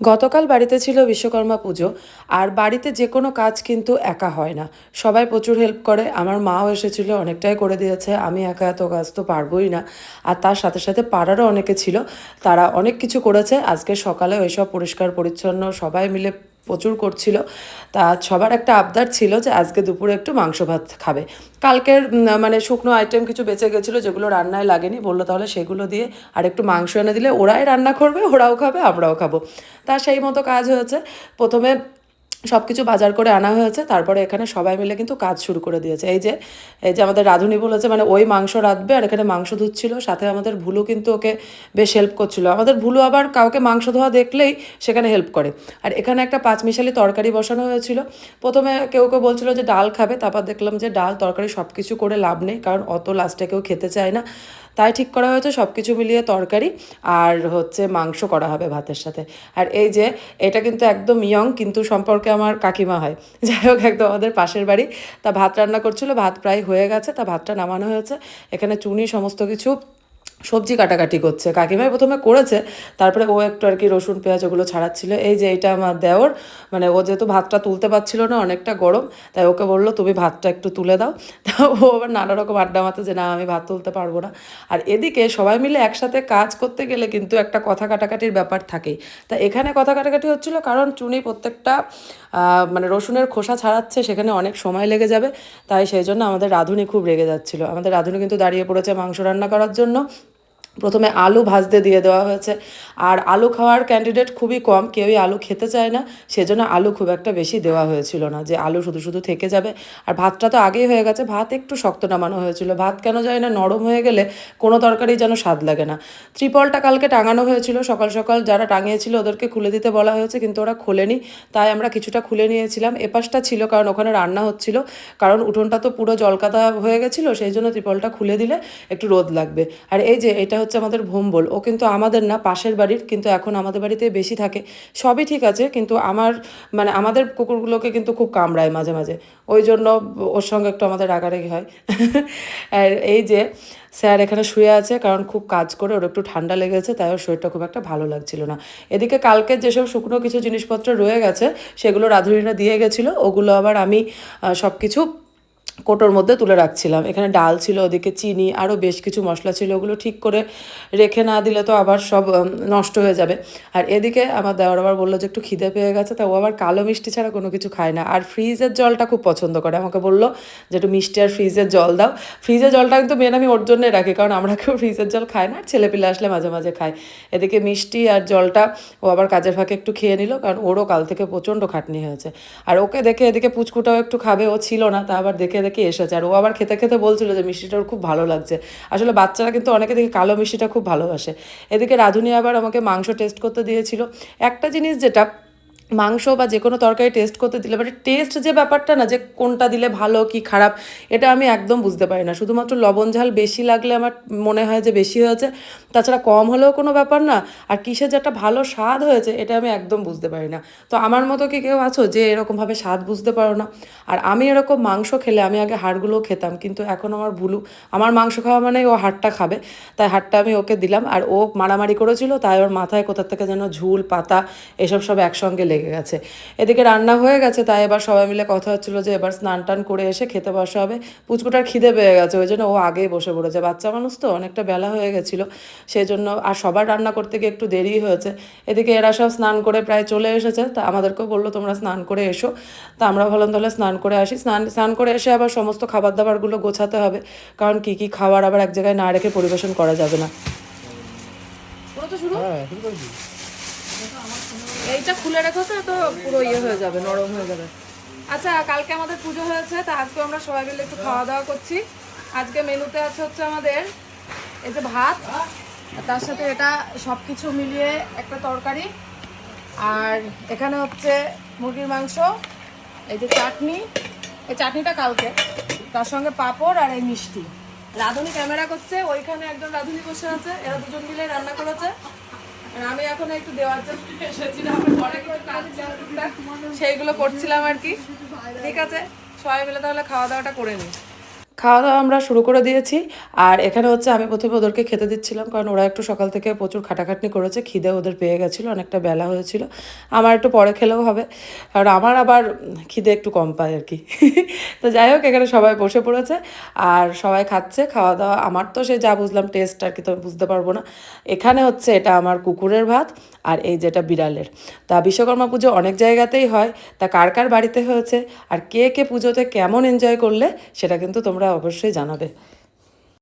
গতকাল বাড়িতে ছিল বিশ্বকর্মা পুজো, আর বাড়িতে যে কোনো কাজ কিন্তু একা হয় না। সবাই প্রচুর হেল্প করে, আমার মাও এসেছিল, অনেকটাই করে দিয়েছে, আমি একা এত কাজ তো পারবোই না। আর তার সাথে সাথে পাড়ারও অনেকে ছিল, তারা অনেক কিছু করেছে, আজকে সকালে ওইসব পরিষ্কার পরিচ্ছন্ন সবাই মিলে প্রচুর করছিল। তা সবার একটা আবদার ছিল যে আজকে দুপুরে একটু মাংস ভাত খাবে। কালকের মানে শুকনো আইটেম কিছু বেঁচে গেছিল যেগুলো রান্নায় লাগেনি, বলল তাহলে সেগুলো দিয়ে আর একটু মাংস এনে দিলে ওরাই রান্না করবে, ওরাও খাবে, আমরাও খাব। তা সেই মতো কাজ হয়েছে। প্রথমে সব কিছু বাজার করে আনা হয়েছে, তারপরে এখানে সবাই মিলে কিন্তু কাজ শুরু করে দিয়েছে। এই যে এই যে আমাদের রাঁধুনি বলেছে মানে ওই মাংস রাঁধবে আর এখানে মাংস ধুচ্ছিল, সাথে আমাদের ভুলু কিন্তু ওকে বেশ হেল্প করছিল। আমাদের ভুলু আবার কাউকে মাংস ধোয়া দেখলেই সেখানে হেল্প করে। আর এখানে একটা পাঁচমিশালি তরকারি বসানো হয়েছিল। প্রথমে কেউ কেউ বলছিল যে ডাল খাবে, তারপর দেখলাম যে ডাল, তরকারি সব কিছু করে লাভ নেই, কারণ অত লাস্টে কেউ খেতে চায় না। তাই ঠিক করা হয়েছে সব কিছু মিলিয়ে তরকারি আর হচ্ছে মাংস করা হবে ভাতের সাথে। আর এই যে, এটা কিন্তু একদম ইয়ং কিন্তু সম্পর্কে আমার কাকিমা হয়। যাই হোক, একদম আমাদের পাশের বাড়ি। তা ভাত রান্না করছিল, ভাত প্রায় হয়ে গেছে, তা ভাতটা নামানো হয়েছে। এখানে চুনি, সমস্ত কিছু সবজি কাটাকাটি করছে। কাকিমাই প্রথমে করেছে, তারপরে ও একটু আর কি রসুন, পেঁয়াজ ওগুলো ছাড়াচ্ছিল। এই যে এইটা আমার দেওর মানে ও যেহেতু ভাতটা তুলতে পারছিল না, অনেকটা গরম, তাই ওকে বলল, তুমি ভাতটা একটু তুলে দাও। তা ও আবার নানা রকম আড্ডা মাতে যে, না, আমি ভাত তুলতে পারব না। আর এদিকে সবাই মিলে একসাথে কাজ করতে গেলে কিন্তু একটা কথা কাটাকাটির ব্যাপার থাকেই। তা এখানে কথা কাটাকাটি হচ্ছিল কারণ চুনি প্রত্যেকটা মানে রসুনের খোসা ছাড়াচ্ছে, সেখানে অনেক সময় লেগে যাবে। তাই সেই জন্য আমাদের রাঁধুনি খুব রেগে যাচ্ছিল। আমাদের রাঁধুনি কিন্তু দাঁড়িয়ে পড়েছে মাংস রান্না করার জন্য। প্রথমে আলু ভাজতে দিয়ে দেওয়া হয়েছে। আর আলু খাওয়ার ক্যান্ডিডেট খুবই কম, কেউই আলু খেতে চায় না। সেজন্য আলু খুব একটা বেশি দেওয়া হয়েছিল না, যে আলু শুধু শুধু থেকে যাবে। আর ভাতটা তো আগেই হয়ে গেছে, ভাত একটু শক্ত নামানো হয়েছিল। ভাত কেন যায় না, নরম হয়ে গেলে কোনো তরকারি যেন স্বাদ লাগে না। ত্রিপলটা কালকে টাঙানো হয়েছিল, সকাল সকাল যারা টাঙিয়েছিল ওদেরকে খুলে দিতে বলা হয়েছে, কিন্তু ওরা খোলেনি। তাই আমরা কিছুটা খুলে নিয়েছিলাম। এপাশটা ছিল, কারণ ওখানে রান্না হচ্ছিল। কারণ উঠোনটা তো পুরো জলকাদা হয়ে গেছিল, সেই জন্য ত্রিপলটা খুলে দিলে একটু রোদ লাগবে। আর এই যে, এটা হচ্ছে আমাদের ভোম্বল। ও কিন্তু আমাদের না, পাশের বাড়ির, কিন্তু এখন আমাদের বাড়িতে বেশি থাকে। সবই ঠিক আছে, কিন্তু আমার মানে আমাদের কুকুরগুলোকে কিন্তু খুব কামড়ায় মাঝে মাঝে। ওই জন্য ওর সঙ্গে একটু আমাদের রাগারাগি হয়। আর এই যে স্যার এখানে শুয়ে আছে, কারণ খুব কাজ করে ওর একটু ঠান্ডা লেগেছে, তাই ওর শরীরটা খুব একটা ভালো লাগছিল না। এদিকে কালকে যেসব শুকনো কিছু জিনিসপত্র রয়ে গেছে, সেগুলো রাধুনিরা দিয়ে গেছিল। ওগুলো আবার আমি সব কিছু কোটোর মধ্যে তুলে রাখছিলাম। এখানে ডাল ছিল, ওদিকে চিনি আরও বেশ কিছু মশলা ছিল, ওগুলো ঠিক করে রেখে না দিলে তো আবার সব নষ্ট হয়ে যাবে। আর এদিকে আমার দেওয়ার আবার বলল যে একটু খিদে পেয়ে গেছে, তা ও আবার কালো মিষ্টি ছাড়া কোনো কিছু খায় না। আর ফ্রিজের জলটা খুব পছন্দ করে। আমাকে বলল যে একটু মিষ্টি আর ফ্রিজের জল দাও। ফ্রিজের জলটা কিন্তু মেন আমি ওর জন্যই রাখি, কারণ আমরা কেউ ফ্রিজের জল খাই না, আর ছেলেপিলে আসলে মাঝে মাঝে খায়। এদিকে মিষ্টি আর জলটা ও আবার কাজের ফাঁকে একটু খেয়ে নিল, কারণ ওরও কাল থেকে প্রচণ্ড খাটনি হয়েছে। আর ওকে দেখে এদিকে পুচকুটাও একটু খাবে, ও ছিল না, তা আবার দেখে দেখে এসেছে। আর ও আবার খেতে খেতে বলছিল যে, মিষ্টিটা ওর খুব ভালো লাগছে। আসলে বাচ্চারা কিন্তু অনেকে দেখে কালো মিষ্টিটা খুব ভালোবাসে। এদিকে রাধুনি আবার আমাকে মাংস টেস্ট করতে দিয়েছিল। একটা জিনিস যেটা মাংস বা যে কোনো তরকারি টেস্ট করতে দিলে মানে টেস্ট যে ব্যাপারটা না, যে কোনটা দিলে ভালো, কি খারাপ, এটা আমি একদম বুঝতে পারি না। শুধুমাত্র লবণ ঝাল বেশি লাগলে আমার মনে হয় যে বেশি হয়েছে। তাছাড়া কম হলেও কোনো ব্যাপার না, আর কিসের যে একটা ভালো স্বাদ হয়েছে, এটা আমি একদম বুঝতে পারি না। তো আমার মতো কি কেউ আছো যে এরকমভাবে স্বাদ বুঝতে পারো না? আর আমি এরকম মাংস খেলে আমি আগে হাড়গুলোও খেতাম, কিন্তু এখন আমার ভুলু, আমার মাংস খাওয়া মানে ও হাড়টা খাবে, তাই হাড়টা আমি ওকে দিলাম। আর ও মারামারি করেছিল, তাই ওর মাথায় কোথা থেকে যেন ঝুল, পাতা, এসব সব একসঙ্গে লেগে গেছে। এদিকে রান্না হয়ে গেছে তাই এবার সবাই মিলে কথা হচ্ছিল যে এবার স্নান টান করে এসে খেতে বসা হবে। পুচকুটার খিদে পেয়ে গেছে ওই জন্য ও আগেই বসে পড়েছে। বাচ্চা মানুষ তো অনেকটা বেলা হয়ে গেছিল। সেই জন্য আর সবার রান্না করতে গিয়ে একটু দেরি হয়েছে। এদিকে এরা সব স্নান করে প্রায় চলে এসেছে। তা আমাদেরকেও বলল তোমরা স্নান করে এসো। তা আমরা ভাবলাম তাহলে স্নান করে আসি। স্নান স্নান করে এসে আবার সমস্ত খাবার দাবারগুলো গোছাতে হবে। কারণ কি কি খাবার আবার এক জায়গায় না রেখে পরিবেশন করা যাবে না। শুরু হ্যাঁ এইটা খুলে রেখো তো পুরো ইয়ে হয়ে যাবে, নরম হয়ে যাবে। আচ্ছা কালকে আমাদের পুজো হয়েছে, তা আজকে আমরা সবাই মিলে একটু খাওয়া দাওয়া করছি। আজকে মেনুতে আছে হচ্ছে আমাদের এই যে ভাত তার সাথে এটা সব কিছু মিলিয়ে একটা তরকারি। আর এখানে হচ্ছে মুরগির মাংস, এই যে চাটনি। এই চাটনিটা কালকে, তার সঙ্গে পাঁপড় আর এই মিষ্টি। রাঁধুনি ক্যামেরা করছে, ওইখানে একজন রাঁধুনি বসে আছে, এরা দুজন মিলে রান্না করেছে। আমি এখন একটু দেওয়ার জন্য এসেছিলাম সেইগুলো করছিলাম আর কি। ঠিক আছে, সবাই মিলে তাহলে খাওয়া দাওয়াটা করে নিই। খাওয়া দাওয়া আমরা শুরু করে দিয়েছি। আর এখানে হচ্ছে আমি প্রথমে ওদেরকে খেতে দিচ্ছিলাম, কারণ ওরা একটু সকাল থেকে প্রচুর খাটাখাটনি করেছে, খিদে ওদের পেয়ে গেছিল, অনেকটা বেলা হয়েছিল। আমার একটু পরে খেলেও হবে কারণ আমার আবার খিদে একটু কম পায় আর কি। তো যাই হোক, এখানে সবাই বসে পড়েছে, আর সবাই খাচ্ছে খাওয়া দাওয়া আমার তো সে যা বুঝলাম টেস্ট আর কি তো বুঝতে পারব না। এখানে হচ্ছে এটা আমার কুকুরের ভাত, আর এই যেটা বিড়ালের। তা বিশ্বকর্মা পুজো অনেক জায়গাতেই হয়, তা কার কার বাড়িতে হয়েছে, আর কে কে পুজোতে কেমন এনজয় করলে, সেটা কিন্তু তোমরা অবশ্যই জানাবে।